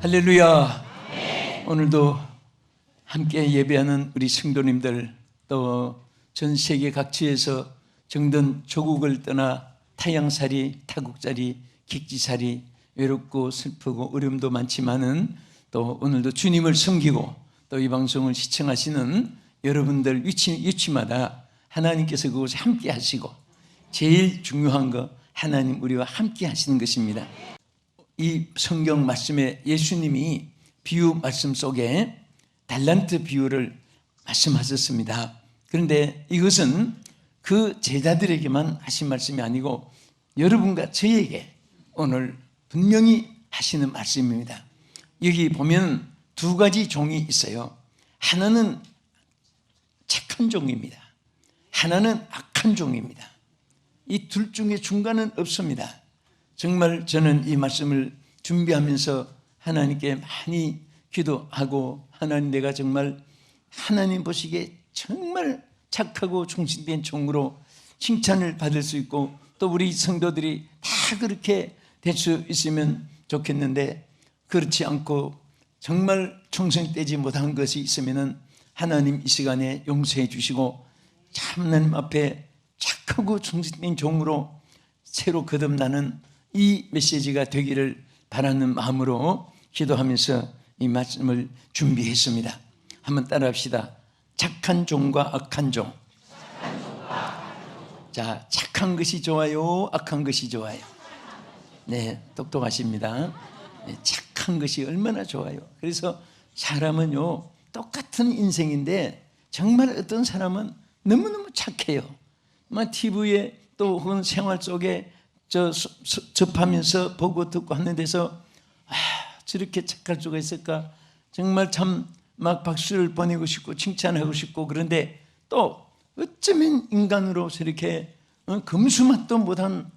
할렐루야. 오늘도 함께 예배하는 우리 성도님들 또 전 세계 각지에서 정든 조국을 떠나 타양살이, 타국살이, 객지살이 외롭고 슬프고 어려움도 많지만은 또 오늘도 주님을 섬기고 또 이 방송을 시청하시는 여러분들 위치, 위치마다 하나님께서 그곳에 함께 하시고 제일 중요한 거 하나님 우리와 함께 하시는 것입니다. 이 성경 말씀에 예수님이 비유 말씀 속에 달란트 비유를 말씀하셨습니다. 그런데 이것은 그 제자들에게만 하신 말씀이 아니고 여러분과 저에게 오늘 분명히 하시는 말씀입니다. 여기 보면 두 가지 종이 있어요. 하나는 착한 종입니다. 하나는 악한 종입니다. 이 둘 중에 중간은 없습니다. 정말 저는 이 말씀을 준비하면서 하나님께 많이 기도하고 하나님 내가 정말 하나님 보시기에 정말 착하고忠신된 종으로 칭찬을 받을 수 있고 또 우리 성도들이 다 그렇게 될 수 있으면 좋겠는데 그렇지 않고 정말 충성되지 못한 것이 있으면은 하나님 이 시간에 용서해 주시고 참 하나님 앞에 착하고 충신된 종으로 새로 거듭나는 이 메시지가 되기를 바라는 마음으로 기도하면서 이 말씀을 준비했습니다. 한번 따라합시다. 착한 종과 악한 종. 자, 착한 것이 좋아요, 악한 것이 좋아요. 네, 똑똑하십니다. 네, 착한 것이 얼마나 좋아요. 그래서 사람은요, 똑같은 인생인데 정말 어떤 사람은 너무너무 착해요. 막 TV에 또 혹은 생활 속에 저 접하면서 보고 듣고 하는 데서 아, 저렇게 착할 수가 있을까? 정말 참 막 박수를 보내고 싶고 칭찬하고 싶고 그런데 또 어쩌면 인간으로 저렇게 어, 금수맛도 못한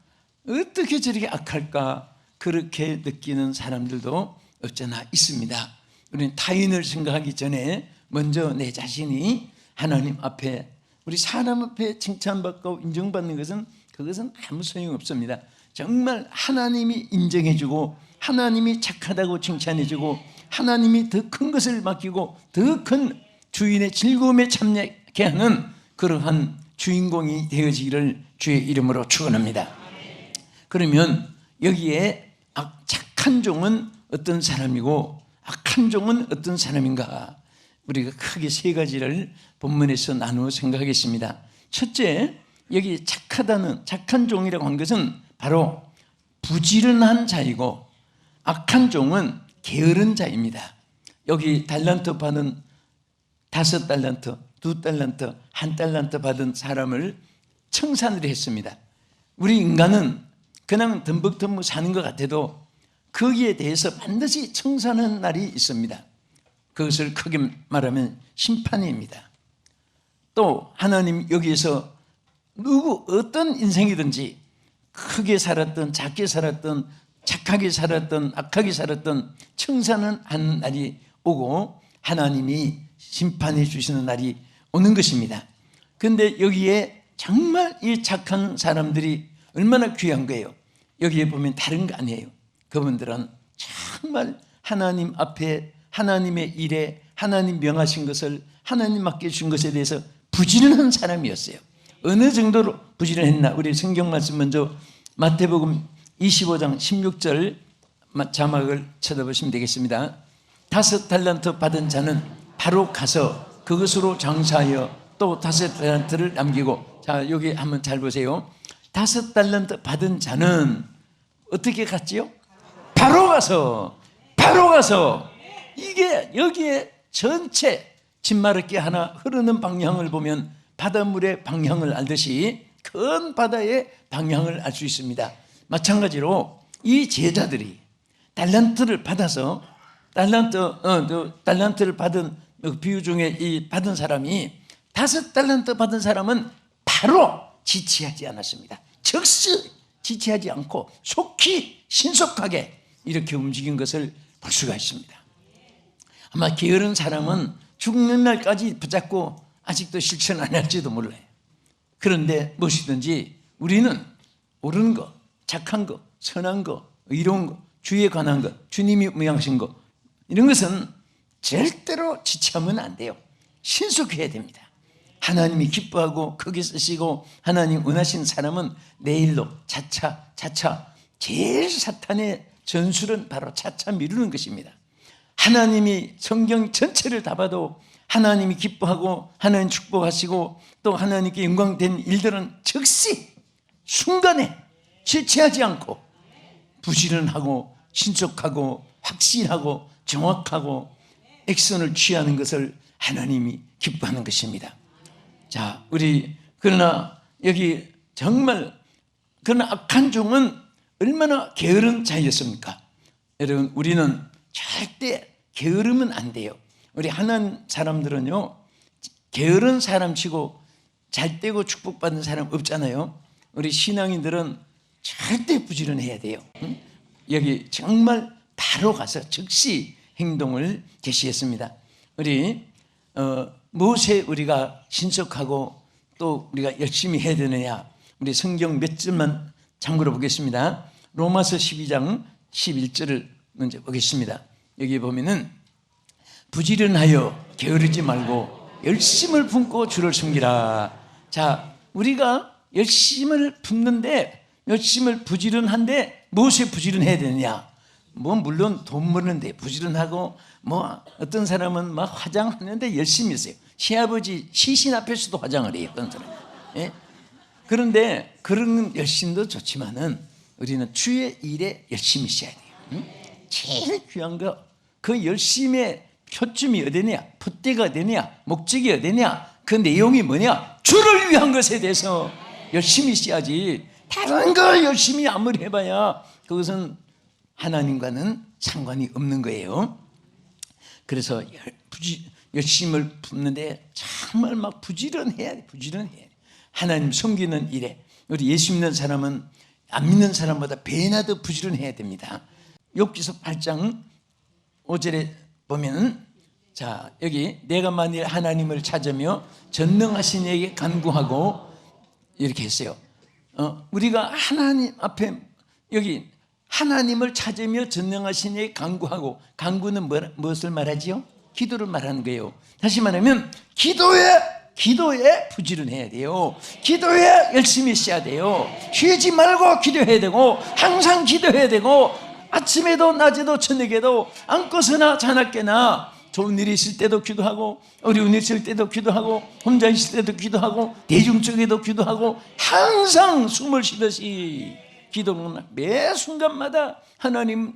어떻게 저렇게 악할까 그렇게 느끼는 사람들도 없잖아 있습니다. 우리는 타인을 생각하기 전에 먼저 내 자신이 하나님 앞에 우리 사람 앞에 칭찬받고 인정받는 것은 그것은 아무 소용 없습니다. 정말 하나님이 인정해주고 하나님이 착하다고 칭찬해주고 하나님이 더 큰 것을 맡기고 더 큰 주인의 즐거움에 참여케 하는 그러한 주인공이 되어지기를 주의 이름으로 축원합니다. 그러면 여기에 악- 착한 종은 어떤 사람이고 악한 종은 어떤 사람인가? 우리가 크게 세 가지를 본문에서 나누어 생각하겠습니다. 첫째, 여기 착하다는 착한 종이라고 한 것은 바로 부지런한 자이고 악한 종은 게으른 자입니다. 여기 달란트 받은 다섯 달란트, 두 달란트, 한 달란트 받은 사람을 청산을 했습니다. 우리 인간은 그냥 덤벅덤벅 사는 것 같아도 거기에 대해서 반드시 청산하는 날이 있습니다. 그것을 크게 말하면 심판입니다. 또 하나님 여기에서 누구 어떤 인생이든지 크게 살았던 작게 살았던 착하게 살았던 악하게 살았던 청산은 하는 날이 오고 하나님이 심판해 주시는 날이 오는 것입니다. 근데 여기에 정말 이 착한 사람들이 얼마나 귀한 거예요. 여기에 보면 다른 거 아니에요. 그분들은 정말 하나님 앞에 하나님의 일에 하나님 명하신 것을 하나님 맡겨주신 것에 대해서 부지런한 사람이었어요. 어느 정도로 부지런했나? 우리 성경 말씀 먼저 마태복음 25장 16절 자막을 쳐다보시면 되겠습니다. 다섯 달란트 받은 자는 바로 가서 그것으로 장사하여 또 다섯 달란트를 남기고 자 여기 한번 잘 보세요. 다섯 달란트 받은 자는 어떻게 갔지요? 바로 가서 바로 가서 이게 여기에 전체 진마르기 하나 흐르는 방향을 보면 바닷물의 방향을 알듯이 큰 바다의 방향을 알 수 있습니다. 마찬가지로 이 제자들이 달란트를 받아서 달란트 어, 그 달란트를 받은 그 비유 중에 이 받은 사람이 다섯 달란트 받은 사람은 바로 지체하지 않았습니다. 즉시 지체하지 않고 속히 신속하게 이렇게 움직인 것을 볼 수가 있습니다. 아마 게으른 사람은 죽는 날까지 붙잡고 아직도 실천 안 할지도 몰라요. 그런데 무엇이든지 우리는 옳은 거, 착한 거, 선한 거, 의로운 거, 주에 관한 것, 주님이 명하신 것 이런 것은 절대로 지체하면 안 돼요. 신속해야 됩니다. 하나님이 기뻐하고 크게 쓰시고 하나님 원하신 사람은 내일로 차차 차차 제일 사탄의 전술은 바로 차차 미루는 것입니다. 하나님이 성경 전체를 다 봐도 하나님이 기뻐하고 하나님 축복하시고 또 하나님께 영광된 일들은 즉시 순간에 지체하지 않고 부지런하고 신속하고 확실하고 정확하고 액션을 취하는 것을 하나님이 기뻐하는 것입니다. 자, 우리 그러나 여기 정말 그러나 악한 종은 얼마나 게으른 자였습니까? 여러분, 우리는 절대 게으르면 안 돼요. 우리 하나님 사람들은요, 게으른 사람치고 잘 되고 축복받는 사람 없잖아요. 우리 신앙인들은 절대 부지런해야 돼요. 응? 여기 정말 바로 가서 즉시 행동을 제시했습니다. 우리 어, 무엇에 우리가 신속하고 또 우리가 열심히 해야 되느냐? 우리 성경 몇 절만 참고로 보겠습니다. 로마서 12장 11절을 먼저 보겠습니다. 여기 보면은 부지런하여 게으르지 말고 열심을 품고 주를 숨기라. 자, 우리가 열심을 품는데 열심을 부지런한데 무엇에 부지런해야 되느냐? 뭐 물론 돈 버는데 부지런하고 뭐 어떤 사람은 막 화장하는데 열심히 했어요. 시아버지 시신 앞에서도 화장을 해요. 어떤 사람. 예? 그런데 그런 열심도 좋지만은 우리는 주의 일에 열심히 있어야 돼요. 응? 제일 귀한 거 그 열심의 표점이 어디냐, 풋대가 어디냐, 목적이 어디냐, 그 내용이 뭐냐, 주를 위한 것에 대해서 열심히 써야지. 다른 걸 열심히 아무리 해봐야 그것은 하나님과는 상관이 없는 거예요. 그래서 열심을 품는데 정말 막 부지런해야 돼, 부지런해야 돼. 하나님 섬기는 일에 우리 예수 믿는 사람은 안 믿는 사람보다 배나 더 부지런해야 됩니다. 욥기서 8장 5절에 보면은 자 여기 내가 만일 하나님을 찾으며 전능하신 이에게 간구하고 이렇게 했어요. 어, 우리가 하나님 앞에 여기 하나님을 찾으며 전능하신 이에게 간구하고 간구는 뭐, 무엇을 말하지요? 기도를 말하는 거예요. 다시 말하면 기도에 기도에 부지런해야 돼요. 기도에 열심히 써야 돼요. 쉬지 말고 기도해야 되고 항상 기도해야 되고 아침에도 낮에도 저녁에도 앉고서나 자나깨나 좋은 일이 있을 때도 기도하고 어려운 일 있을 때도 기도하고 혼자 있을 때도 기도하고 대중 쪽에도 기도하고 항상 숨을 쉬듯이 기도는 매 순간마다 하나님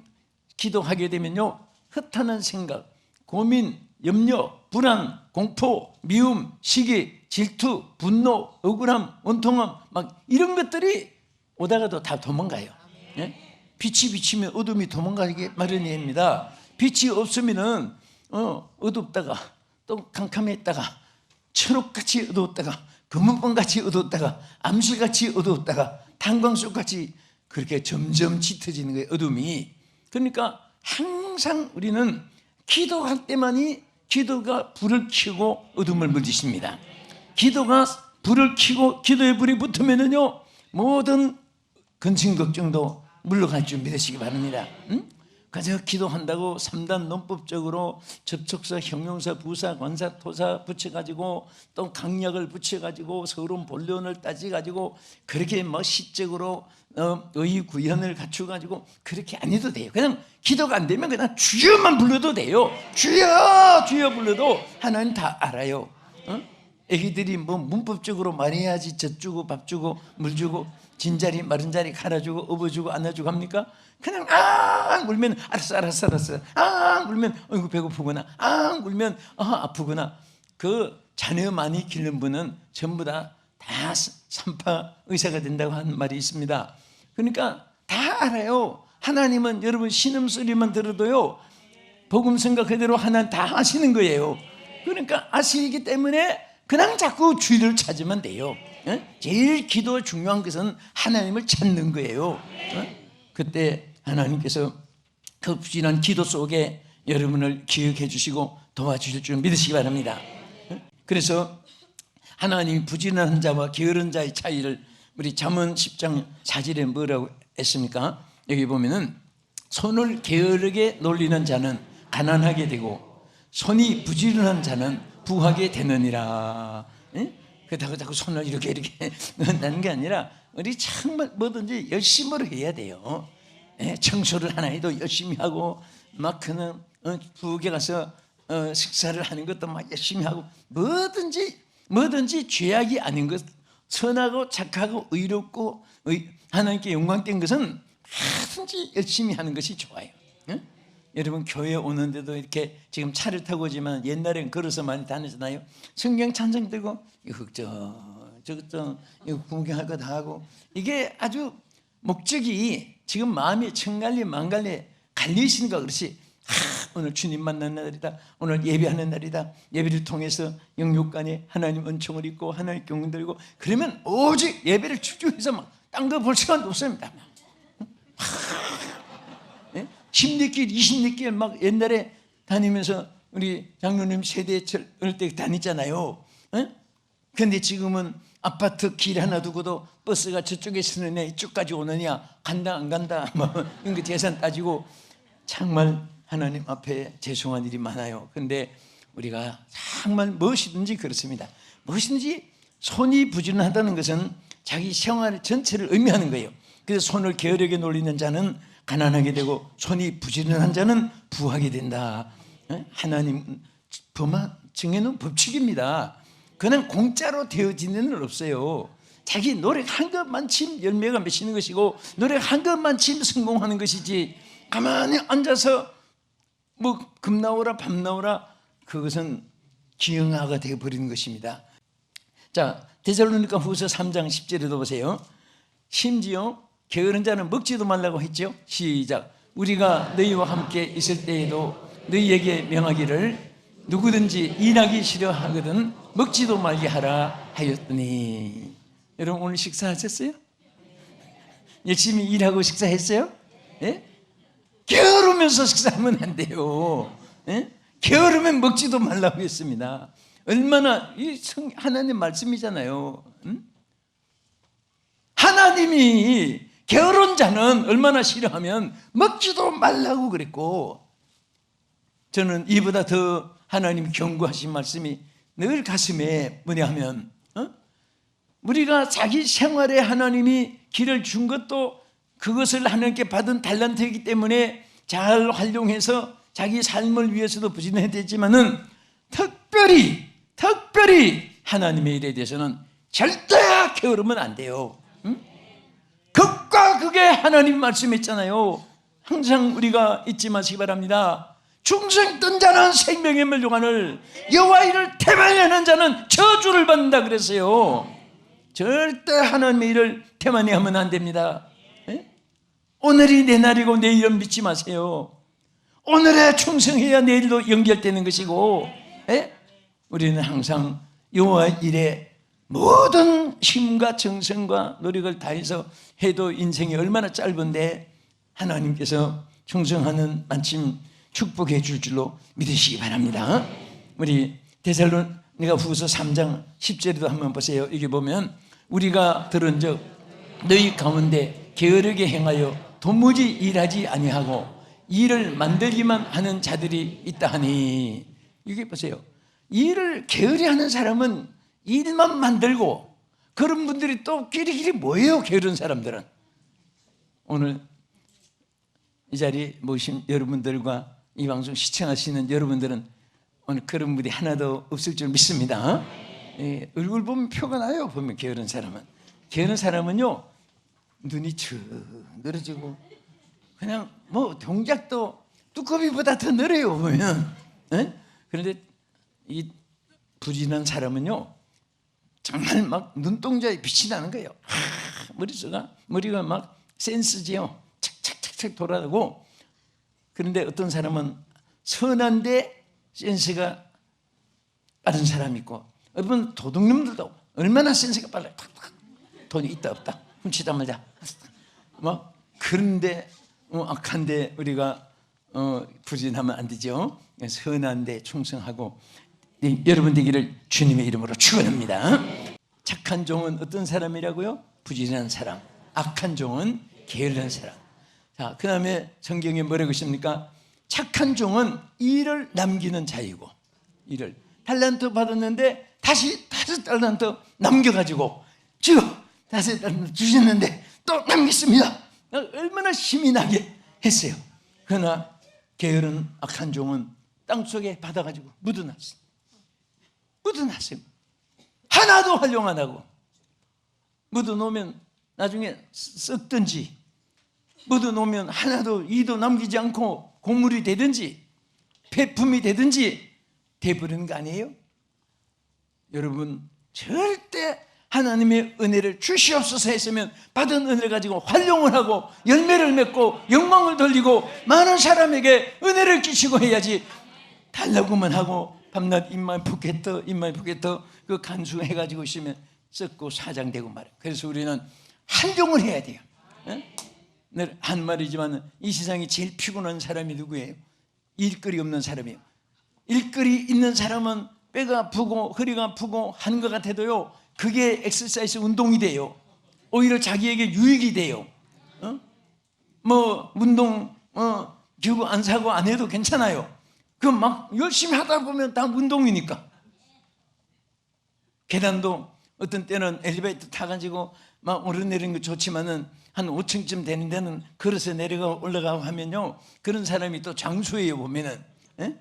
기도하게 되면요 흩하는 생각, 고민, 염려, 불안, 공포, 미움, 시기, 질투, 분노, 억울함, 원통함 막 이런 것들이 오다가도 다 도망가요. 예? 빛이 비치면 어둠이 도망가게 마련입니다. 빛이 없으면은 어, 어둡다가 또 캄캄했다가 초록같이 어두웠다가 금은방같이 어두웠다가 암실같이 어두웠다가 탄광속같이 그렇게 점점 짙어지는 거예요 어둠이 그러니까 항상 우리는 기도할 때만이 기도가 불을 켜고 어둠을 물리십니다 기도가 불을 켜고 기도의 불이 붙으면은요 모든 근심 걱정도 물러갈 준비 되시기 바랍니다. 응? 그래서 기도한다고 삼단 논법적으로 접촉사, 형용사, 부사, 관사, 토사 붙여가지고 또 강약을 붙여가지고 서론 본론을 따져가지고 그렇게 뭐 시적으로 어, 의 구현을 갖추가지고 그렇게 안 해도 돼요. 그냥 기도가 안 되면 그냥 주여만 불러도 돼요. 주여, 주여 불러도 하나님 다 알아요. 어? 애기들이 뭐 문법적으로 말해야지 젖 주고 밥 주고 물 주고 진자리 마른 자리 갈아주고 업어주고 안아주고 합니까? 그냥 아 울면 알았어 알았어 알았어 아 울면 어이구 배고프구나 아 울면 아 아프구나 그 자녀 많이 기른 분은 전부 다 다 산파 의사가 된다고 하는 말이 있습니다. 그러니까 다 알아요. 하나님은 여러분 신음소리만 들어도요 복음 생각 그대로 하나님 다 하시는 거예요. 그러니까 아시기 때문에 그냥 자꾸 주의를 찾으면 돼요. 예? 제일 기도 중요한 것은 하나님을 찾는 거예요. 예? 그때 하나님께서 그 부진한 기도 속에 여러분을 기억해 주시고 도와주실 줄 믿으시기 바랍니다. 예? 그래서 하나님 부진한 자와 게으른 자의 차이를 우리 잠언 10장 4절에 뭐라고 했습니까? 여기 보면은 손을 게으르게 놀리는 자는 가난하게 되고 손이 부지런한 자는 부하게 되느니라. 예? 그렇다고 자꾸 손을 이렇게 이렇게 넣는다는 게 아니라 우리 정말 뭐든지 열심으로 해야 돼요. 예? 청소를 하나 해도 열심히 하고 막 그는 어, 부엌에 가서 어, 식사를 하는 것도 막 열심히 하고 뭐든지 뭐든지 죄악이 아닌 것 선하고 착하고 의롭고 의- 하나님께 영광된 것은 뭐든지 열심히 하는 것이 좋아요. 예? 여러분 교회 오는데도 이렇게 지금 차를 타고 오지만 옛날엔 걸어서 많이 다니잖아요. 성경 찬송 들고 흑저 저저 이거 구경할 거 다 하고 이게 아주 목적이 지금 마음이 청갈리 망갈리 갈리시는가 그렇지. 하, 오늘 주님 만나는 날이다. 오늘 예배하는 날이다. 예배를 통해서 영육간에 하나님 은총을 입고 하나님 경륜 들고 그러면 오직 예배를 집중해서 막 딴 거 볼 시간도 없습니다. 예? 10리길, 20리길 막 옛날에 다니면서 우리 장로님 세대 어릴 때 다녔잖아요. 예? 근데 지금은 아파트 길 하나 두고도 버스가 저쪽에 애 이쪽까지 오느냐 간다 안 간다 뭐 이런 거 재산 따지고 정말 하나님 앞에 죄송한 일이 많아요. 근데 우리가 정말 무엇이든지 그렇습니다. 무엇이든지 손이 부지런하다는 것은 자기 생활 전체를 의미하는 거예요. 그래서 손을 게으르게 놀리는 자는 가난하게 되고 손이 부지런한 자는 부하게 된다. 예? 하나님 범한 정해놓은 법칙입니다. 그냥 공짜로 되어지는 일 없어요. 자기 노력한 것만 침 열매가 맺히는 것이고 노력한 것만 침 성공하는 것이지 가만히 앉아서 뭐 금 나오라 밤 나오라 그것은 기형아가 되어 버리는 것입니다. 자 데살로니가 후서 3장 10절에도 보세요. 심지어 게으른 자는 먹지도 말라고 했죠. 시작. 우리가 너희와 함께 있을 때에도 너희에게 명하기를 누구든지 일하기 싫어하거든 먹지도 말게 하라 하였더니 여러분 오늘 식사하셨어요? 열심히 일하고 식사했어요? 예? 게으르면서 식사하면 안 돼요. 예? 게으르면 먹지도 말라고 했습니다. 얼마나 이 성, 하나님 말씀이잖아요. 응? 하나님이 게으른 자는 얼마나 싫어하면 먹지도 말라고 그랬고 저는 이보다 더 하나님 경고하신 말씀이 늘 가슴에 뭐냐 하면 어? 우리가 자기 생활에 하나님이 길을 준 것도 그것을 하나님께 받은 달란트이기 때문에 잘 활용해서 자기 삶을 위해서도 부진해야 되지만은 특별히 특별히 하나님의 일에 대해서는 절대 게으르면 안 돼요. 응? 극과 극의 하나님 말씀했잖아요. 항상 우리가 잊지 마시기 바랍니다. 중생 뜬 자는 생명의 멸류관을 여호와 일을 태만히 하는 자는 저주를 받는다 그랬어요. 절대 하나님의 일을 태만히 하면 안 됩니다. 예? 오늘이 내 날이고 내일은 믿지 마세요. 오늘에 충성해야 내일도 연결되는 것이고 예? 우리는 항상 여호와 일에 모든 힘과 정성과 노력을 다해서 해도 인생이 얼마나 짧은데 하나님께서 충성하는 마침 축복해 줄 줄로 믿으시기 바랍니다. 우리 데살로니가 후서 3장 10절에도 한번 보세요. 여기 보면 우리가 들은 적 너희 가운데 게으르게 행하여 도무지 일하지 아니하고 일을 만들기만 하는 자들이 있다 하니 이게 보세요. 일을 게으리 하는 사람은 일만 만들고 그런 분들이 또 끼리끼리 뭐예요? 게으른 사람들은 오늘 이 자리에 모신 여러분들과 이 방송 시청하시는 여러분들은 오늘 그런 분이 하나도 없을 줄 믿습니다. 예, 얼굴 보면 표가 나요. 보면 게으른 사람은 게으른 사람은요 눈이 쭉 늘어지고 그냥 뭐 동작도 뚜껑이보다 더 느려요 보면. 예? 그런데 이 부진한 사람은요 정말 막 눈동자에 빛이 나는 거예요. 하, 머릿속가 머리가 막 센스지요. 착착착착 돌아가고 그런데 어떤 사람은 선한데 센스가 빠른 사람이 있고 여러분 도둑놈들도 얼마나 센스가 빨라요. 탁탁. 돈이 있다 없다 훔치다 말자. 뭐 그런데 어, 악한데 우리가 어, 부진하면 안 되죠. 선한데 충성하고 네, 여러분 되기를 주님의 이름으로 축원합니다. 착한 종은 어떤 사람이라고요? 부진한 사람. 악한 종은 게으른 사람. 자, 그 다음에 성경에 뭐라고 있습니까? 착한 종은 일을 남기는 자이고 일을 달란트 받았는데 다시 다섯 달란트 남겨가지고 주여 다섯 달란트 주셨는데 또 남겼습니다. 얼마나 힘이 나게 했어요. 그러나 게으른 악한 종은 땅 속에 받아가지고 묻어놨어요. 묻어놨어요. 하나도 활용 안 하고 묻어놓으면 나중에 썩든지 묻어놓으면 하나도 이도 남기지 않고 곡물이 되든지 배품이 되든지 돼버리는 거 아니에요? 여러분 절대 하나님의 은혜를 주시옵소서 했으면 받은 은혜를 가지고 활용을 하고 열매를 맺고 영광을 돌리고 많은 사람에게 은혜를 끼치고 해야지 달라고만 하고 밤낮 입만 푸겠더 입만 푸겠더 그 간수해가지고 있으면 썩고 사장되고 말이야 그래서 우리는 활용을 해야 돼요 예? 늘한 말이지만 이 세상에 제일 피곤한 사람이 누구예요? 일거리 없는 사람이에요 일거리 있는 사람은 배가 아프고 허리가 아프고 하는 것 같아도요 그게 엑서사이즈 운동이 돼요 오히려 자기에게 유익이 돼요 어? 뭐 운동 어, 기구 안 사고 안 해도 괜찮아요 그 막 열심히 하다 보면 다 운동이니까. 계단도 어떤 때는 엘리베이터 타가지고 막 오르내리는 거 좋지만은 한 5층쯤 되는 데는 걸어서 내려가 올라가고 하면요. 그런 사람이 또 장수예요 보면은. 예?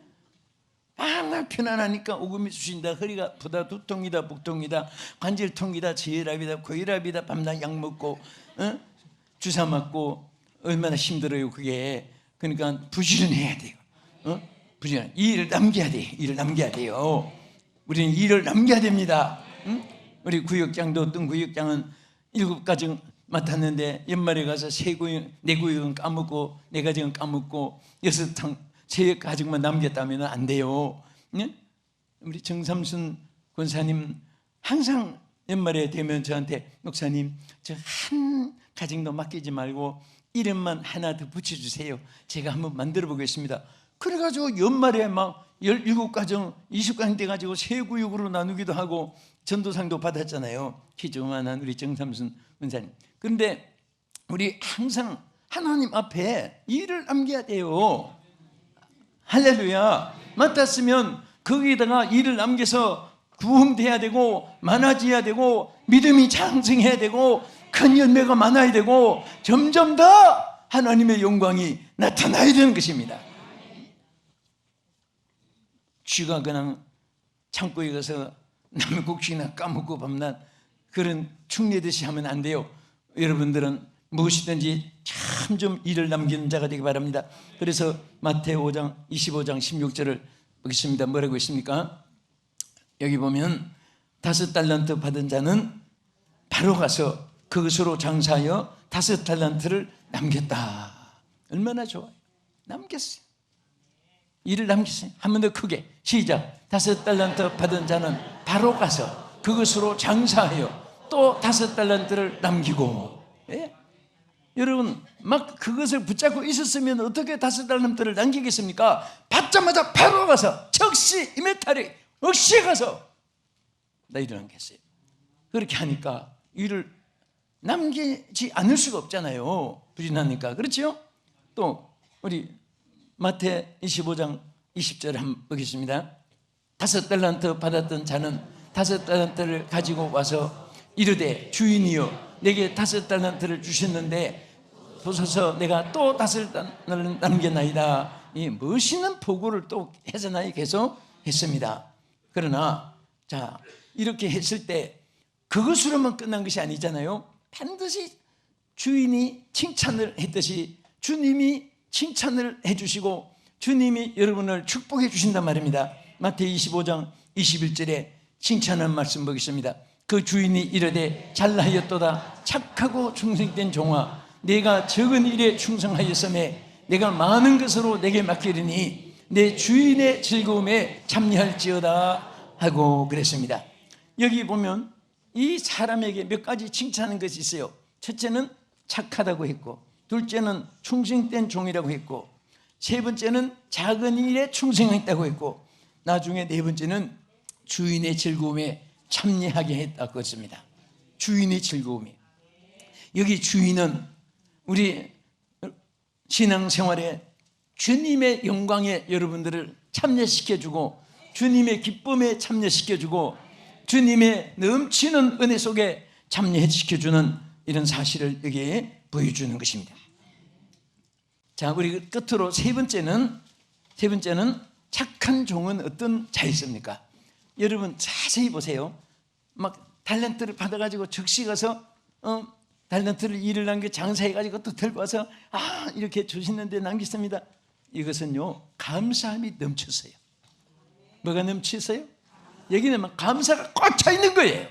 정말 편안하니까 오금이 쑤신다. 허리가 아프다 두통이다 복통이다. 관절통이다 지혈압이다 고혈압이다. 밤낮 약 먹고 어? 주사 맞고 얼마나 힘들어요 그게. 그러니까 부지런해야 돼요. 어? 부지런 이 일을 남겨야 돼 일을 남겨야 돼요. 우리는 일을 남겨야 됩니다. 응? 우리 구역장도 어떤 구역장은 일곱 가정 맡았는데 연말에 가서 세 구역 네 구역은 까먹고 네 가정은 까먹고 여섯 탕 세 가정만 남겼다면 안 돼요. 네? 우리 정삼순 권사님 항상 연말에 되면 저한테 목사님 저 한 가정도 맡기지 말고 이름만 하나 더 붙여주세요. 제가 한번 만들어 보겠습니다 그래가지고 연말에 막 17가정, 20가정 돼가지고 세 구역으로 나누기도 하고 전도상도 받았잖아요. 키조만한 우리 정삼순 권사님. 그런데 우리 항상 하나님 앞에 일을 남겨야 돼요. 할렐루야. 맡았으면 거기에다가 일을 남겨서 구원돼야 되고 많아져야 되고 믿음이 장성해야 되고 큰 열매가 많아야 되고 점점 더 하나님의 영광이 나타나야 되는 것입니다 쥐가 그냥 창고에 가서 남의 곡식이나 까먹고 밤낮 그런 축내듯이 하면 안 돼요. 여러분들은 무엇이든지 참 좀 일을 남기는 자가 되기 바랍니다. 그래서 마태오 5장 25장 16절을 보겠습니다. 뭐라고 있습니까? 여기 보면 다섯 달란트 받은 자는 바로 가서 그것으로 장사하여 다섯 달란트를 남겼다. 얼마나 좋아요. 남겼어요 일을 남겼어요 한 번 더 크게 시작 다섯 달란트 받은 자는 바로 가서 그것으로 장사하여 또 다섯 달란트를 남기고 예? 여러분 막 그것을 붙잡고 있었으면 어떻게 다섯 달란트를 남기겠습니까? 받자마자 바로 가서 즉시 이메탈이 억시 가서 나 일을 남겼어요 그렇게 하니까 일을 남기지 않을 수가 없잖아요 부진하니까 그렇죠? 또 우리 마태 25장 20절 한번 보겠습니다. 다섯 달란트 받았던 자는 다섯 달란트를 가지고 와서 이르되 주인이여 내게 다섯 달란트를 주셨는데 보소서 내가 또 다섯 달란트를 남겼나이다. 이 멋있는 보고를 또 해서나이 계속 했습니다. 그러나 자 이렇게 했을 때 그것으로만 끝난 것이 아니잖아요. 반드시 주인이 칭찬을 했듯이 주님이 칭찬을 해주시고 주님이 여러분을 축복해 주신단 말입니다. 마태 25장 21절에 칭찬한 말씀 보겠습니다. 그 주인이 이르되 잘하였도다. 착하고 충성된 종아 내가 적은 일에 충성하였음에 내가 많은 것으로 내게 맡기리니 내 주인의 즐거움에 참여할지어다 하고 그랬습니다. 여기 보면 이 사람에게 몇 가지 칭찬하는 것이 있어요. 첫째는 착하다고 했고 둘째는 충성된 종이라고 했고 세 번째는 작은 일에 충성했다고 했고 나중에 네 번째는 주인의 즐거움에 참여하게 했다고 했습니다 주인의 즐거움이 여기 주인은 우리 신앙생활에 주님의 영광에 여러분들을 참여시켜주고 주님의 기쁨에 참여시켜주고 주님의 넘치는 은혜 속에 참여시켜주는 이런 사실을 여기에 보여주는 것입니다. 자, 우리 끝으로 세 번째는 세 번째는 착한 종은 어떤 자였습니까? 여러분 자세히 보세요. 막 달란트를 받아가지고 즉시 가서 어, 달란트를 일을 남겨 장사해가지고 또 들고 와서 아 이렇게 주시는데 남겼습니다. 이것은요 감사함이 넘쳤어요. 뭐가 넘치세요? 여기는 막 감사가 꽉 차 있는 거예요.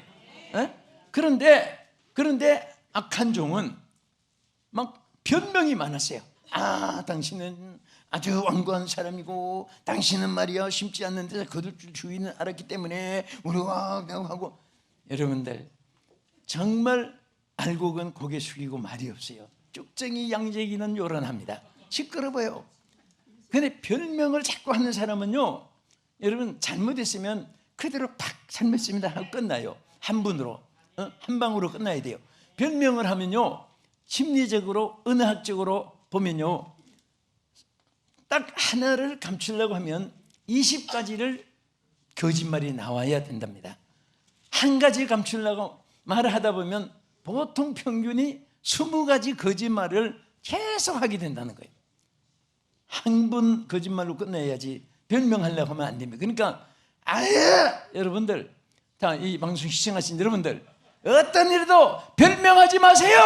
에? 그런데 그런데 악한 종은 막 변명이 많았어요. 아, 당신은 아주 완고한 사람이고 당신은 말이야 심지 않는 데서 거둘 줄 주인은 알았기 때문에 그냥 하고 여러분들 정말 알고건 고개 숙이고 말이 없어요. 쭉쟁이 양재기는 요란합니다. 시끄러워요. 근데 별명을 자꾸 하는 사람은요, 여러분 잘못했으면 그대로 팍 잘못했습니다 하고 끝나요. 한 분으로, 어? 한 방으로 끝나야 돼요. 별명을 하면요, 심리적으로, 은하학적으로 보면요, 딱 하나를 감추려고 하면 20가지를 거짓말이 나와야 된답니다. 한 가지 감추려고 말을 하다 보면 보통 평균이 20가지 거짓말을 계속 하게 된다는 거예요. 한 번 거짓말로 끝내야지 변명하려고 하면 안 됩니다. 그러니까 아예 여러분들 다이 방송 시청하신 여러분들 어떤 일도 변명하지 마세요.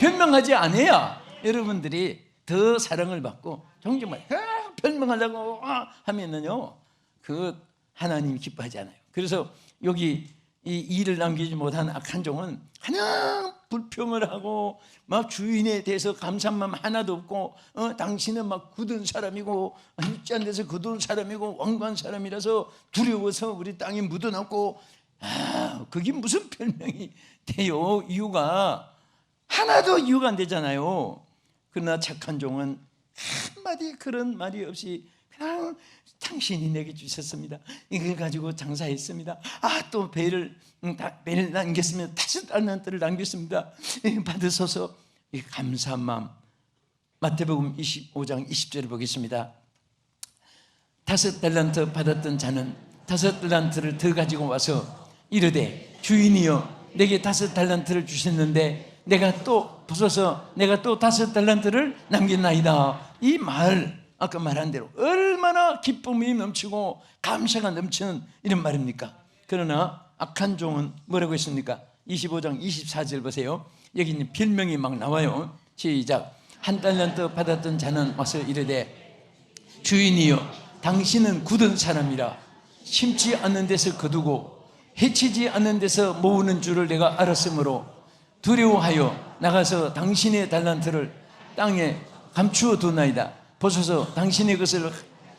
변명하지 않아야 여러분들이 더 사랑을 받고 정말 아, 변명하려고 아, 하면은요 그 하나님이 기뻐하지 않아요. 그래서 여기 이 일을 남기지 못한 악한 종은 그냥 불평을 하고 막 주인에 대해서 감사한 마음 하나도 없고 어, 당신은 막 굳은 사람이고 육지 안 돼서 굳은 사람이고 왕관 사람이라서 두려워서 우리 땅에 묻어놨고 아 그게 무슨 별명이 돼요 이유가 하나도 이유가 안 되잖아요 그러나 착한 종은 한마디 그런 말이 없이 그냥 당신이 내게 주셨습니다. 이걸 가지고 장사했습니다. 아 또 배를 음, 다- 배를 남겼으면 다섯 달란트를 남겼습니다. 예, 받으소서 이 감사한 마음. 마태복음 25장 20절을 보겠습니다. 다섯 달란트 받았던 자는 다섯 달란트를 더 가지고 와서 이르되 주인이여 내게 다섯 달란트를 주셨는데 내가 또 부숴서 내가 또 다섯 달란트를 남겼나이다. 이 말 아까 말한 대로 얼마나 기쁨이 넘치고 감사가 넘치는 이런 말입니까? 그러나 악한 종은 뭐라고 했습니까? 25장 24절 보세요. 여기 별명이 막 나와요. 시작. 한 달란트 받았던 자는 와서 이르되 주인이여 당신은 굳은 사람이라. 심지 않는 데서 거두고 해치지 않는 데서 모으는 줄을 내가 알았으므로 두려워하여 나가서 당신의 달란트를 땅에 감추어 두나이다. 보소서 당신의 것을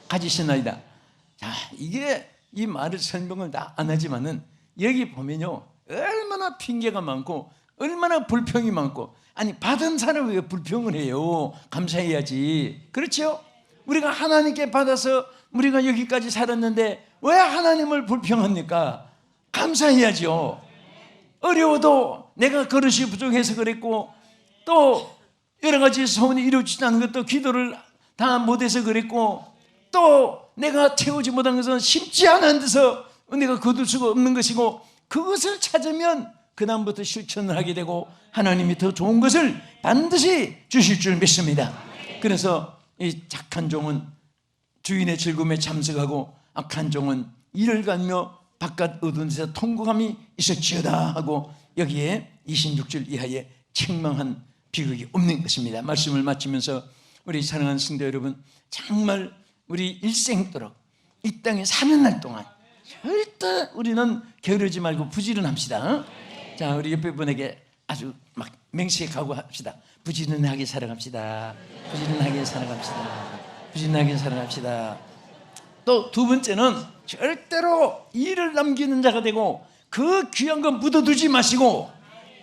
가지시나이다. 자 이게 이 말을 설명을 다 안 하지만은 여기 보면요 얼마나 핑계가 많고 얼마나 불평이 많고 아니 받은 사람이 왜 불평을 해요? 감사해야지. 그렇죠 우리가 하나님께 받아서 우리가 여기까지 살았는데 왜 하나님을 불평합니까? 감사해야죠. 어려워도 내가 그릇이 부족해서 그랬고 또 여러 가지 소원이 이루어지지 않은 것도 기도를 다 못해서 그랬고 또 내가 채우지 못한 것은 심지 않은 데서 내가 거둘 수가 없는 것이고 그것을 찾으면 그다음부터 실천을 하게 되고 하나님이 더 좋은 것을 반드시 주실 줄 믿습니다. 그래서 이 착한 종은 주인의 즐거움에 참석하고 악한 종은 이를 갈며 바깥 어두운 데서 통곡함이 있었지어다 하고 여기에 26절 이하에 책망한 비극이 없는 것입니다. 말씀을 마치면서 우리 사랑하는 성도 여러분 정말 우리 일생도록 이 땅에 사는 날 동안 절대 우리는 게으르지 말고 부지런합시다. 자, 우리 옆에 분에게 아주 막 맹세에 각오합시다. 부지런하게 살아갑시다. 부지런하게 살아갑시다. 부지런하게 살아갑시다. 또 두 번째는 절대로 일을 남기는 자가 되고 그 귀한 거 묻어두지 마시고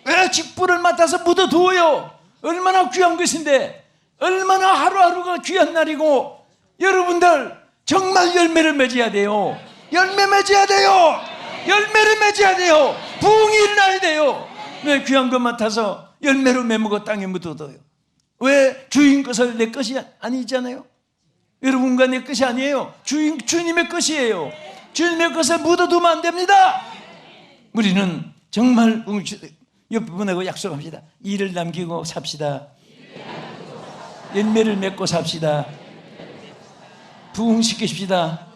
왜 직분을 맡아서 묻어두어요? 얼마나 귀한 것인데 얼마나 하루하루가 귀한 날이고 여러분들 정말 열매를 맺어야 돼요. 열매 맺어야 돼요. 열매를 맺어야 돼요. 부흥이 일어나야 돼요. 왜 귀한 것 맡아서 열매로 메먹어 땅에 묻어둬요? 왜 주인 것을 내 것이 아니잖아요. 여러분과 내 것이 아니에요. 주인 주님의 것이에요. 주님의 것을 묻어두면 안 됩니다. 우리는 정말 옆 분하고 약속합시다. 일을 남기고 삽시다. 열매를 맺고 삽시다. 부흥시키십시다.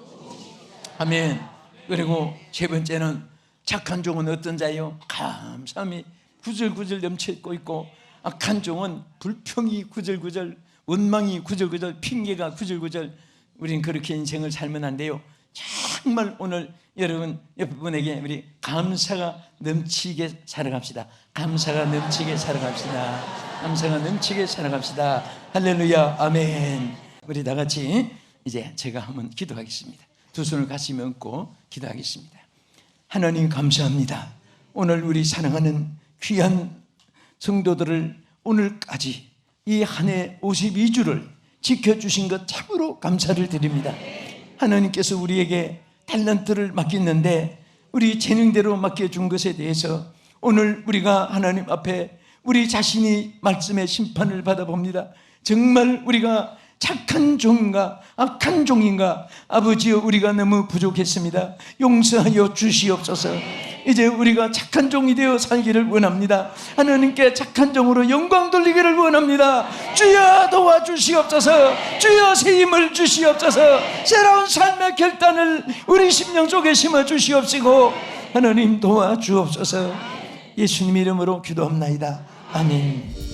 아멘. 그리고 세 번째는 착한 종은 어떤 자요? 감사함이 구절구절 넘치고 있고 악한 종은 불평이 구절구절 원망이 구절구절 핑계가 구절구절 우린 그렇게 인생을 살면 안 돼요. 정말 오늘 여러분 옆분에게 우리 감사가 넘치게 살아갑시다. 감사가 넘치게 살아갑시다. 감사가 넘치게 살아갑시다. 할렐루야, 아멘. 우리 다 같이 이제 제가 한번 기도하겠습니다. 두 손을 가슴에 얹고 기도하겠습니다. 하나님 감사합니다. 오늘 우리 사랑하는 귀한 성도들을 오늘까지 이 한 해 52주를 지켜주신 것 참으로 감사를 드립니다. 하나님께서 우리에게 탤런트를 맡겼는데 우리 재능대로 맡겨준 것에 대해서 오늘 우리가 하나님 앞에 우리 자신이 말씀의 심판을 받아봅니다. 정말 우리가 착한 종인가 악한 종인가 아버지여 우리가 너무 부족했습니다. 용서하여 주시옵소서. 이제 우리가 착한 종이 되어 살기를 원합니다. 하나님께 착한 종으로 영광 돌리기를 원합니다. 주여 도와주시옵소서. 주여 새 힘을 주시옵소서. 새로운 삶의 결단을 우리 심령 속에 심어 주시옵시고 하나님 도와주옵소서. 예수님 이름으로 기도합나이다. 아멘.